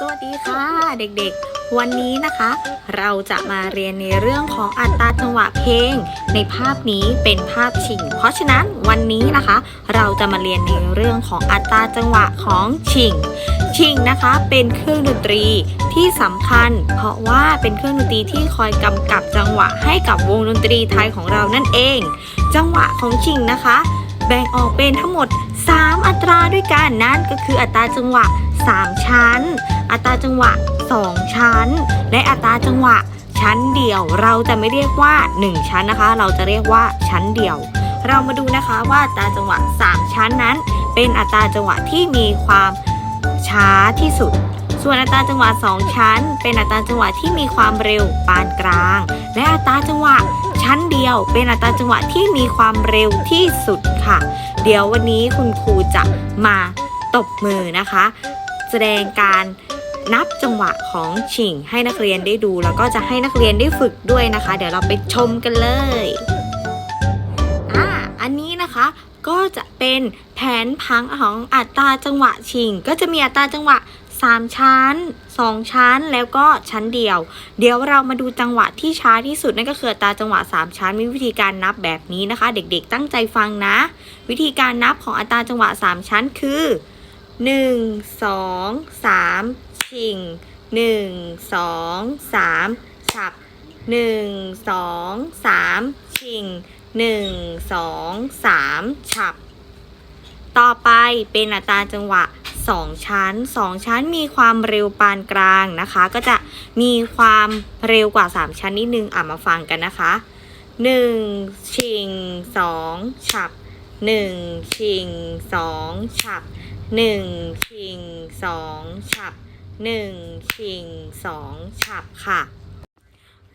สวัสดีค่ะเด็กๆ วันนี้นะคะ เราจะมาเรียนในเรื่องของอัตราจังหวะเพลง ในภาพนี้เป็นภาพชิง เพราะฉะนั้นวันนี้นะคะ เราจะมาเรียนในเรื่องของอัตราจังหวะของชิง ชิงนะคะเป็นเครื่องดนตรีที่สำคัญ เพราะว่าเป็นเครื่องดนตรีที่คอยกำกับจังหวะให้กับวงดนตรีไทยของเรานั่นเอง จังหวะของชิงนะคะ แบ่งออกเป็นทั้งหมด 3 อัตราด้วยกันนั่นก็คืออัตราจังหวะ 3 ชั้น อัตราจังหวะ 2 ชั้น และอัตราจังหวะชั้นเดียว เราจะไม่เรียกว่า 1 ชั้นนะคะ เราจะเรียกว่าชั้นเดียว เรามาดูนะคะว่าอัตราจังหวะ 3 ชั้นนั้น เป็นอัตราจังหวะที่มีความช้าที่สุด ส่วนอัตราจังหวะ 2 ชั้น เป็นอัตราจังหวะที่มีความเร็วปานกลาง และอัตราจังหวะ ชั้นเดียว เป็นอัตราจังหวะที่มีความเร็วที่สุดค่ะ เดี๋ยววันนี้คุณครูจะมาตบมือนะคะ แสดงการนับจังหวะของชิงให้นักเรียนได้ดู แล้วก็จะให้นักเรียนได้ฝึกด้วยนะคะ เดี๋ยวเราไปชมกันเลยอ่าอันนี้นะคะก็จะเป็นแผนพังของอัตราจังหวะชิง ก็จะมีอัตราจังหวะ 3 ชั้น 2 ชั้นแล้วก็ชั้นเดียว เดี๋ยวเรามาดูจังหวะที่ช้าที่สุดนั่นก็คือตาจังหวะ 3 ชั้น มีวิธีการนับแบบนี้นะคะ เด็กๆตั้งใจฟังนะ วิธีการนับของอัตราจังหวะ 3 ชั้นคือ 1 2 3 ชิง 1 2 3 ฉับ 1 2 3 ชิง 1 2 3 ฉับ ต่อไปเป็นอัตราจังหวะ 2 ชั้น 2 ชั้นมีความเร็วปานกลางนะคะ ก็จะมีความเร็วกว่า 3 ชั้นนิดนึงอะมาฟังกันนะคะ 1 ชิง 2 ฉับ 1 ชิง 2 ฉับ 1 ชิง 2 ฉับ 1 ชิง 2 ฉับค่ะ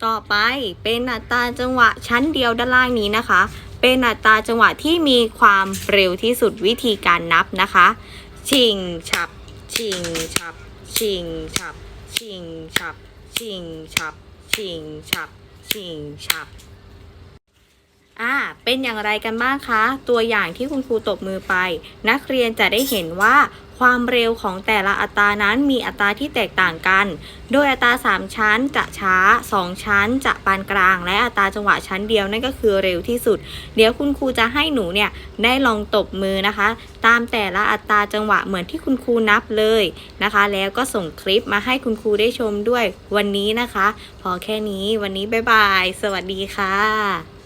ต่อไปเป็นอัตราจังหวะชั้นเดียวด้านล่างนี้นะคะเป็นอัตราจังหวะที่มีความเร็วที่สุดวิธีการนับนะคะ ชิงฉับ ชิงฉับ ชิงฉับ ชิงฉับ ชิงฉับ ชิงฉับ ชิงฉับ อ่า เป็นอย่างไรกันบ้างคะ ตัวอย่างที่คุณครูตบมือไป นักเรียนจะได้เห็นว่าความเร็วของแต่ละอัตรานั้นมีอัตราที่แตกต่างกัน โดยอัตรา 3 ชั้นจะช้า 2 ชั้นจะปานกลาง และอัตราจังหวะชั้นเดียวนั่นก็คือเร็วที่สุด เดี๋ยวคุณครูจะให้หนูเนี่ยได้ลองตบมือนะคะ ตามแต่ละอัตราจังหวะเหมือนที่คุณครูนับเลยนะคะ แล้วก็ส่งคลิปมาให้คุณครูได้ชมด้วยวันนี้นะคะ พอแค่นี้วันนี้บ๊ายบาย สวัสดีค่ะ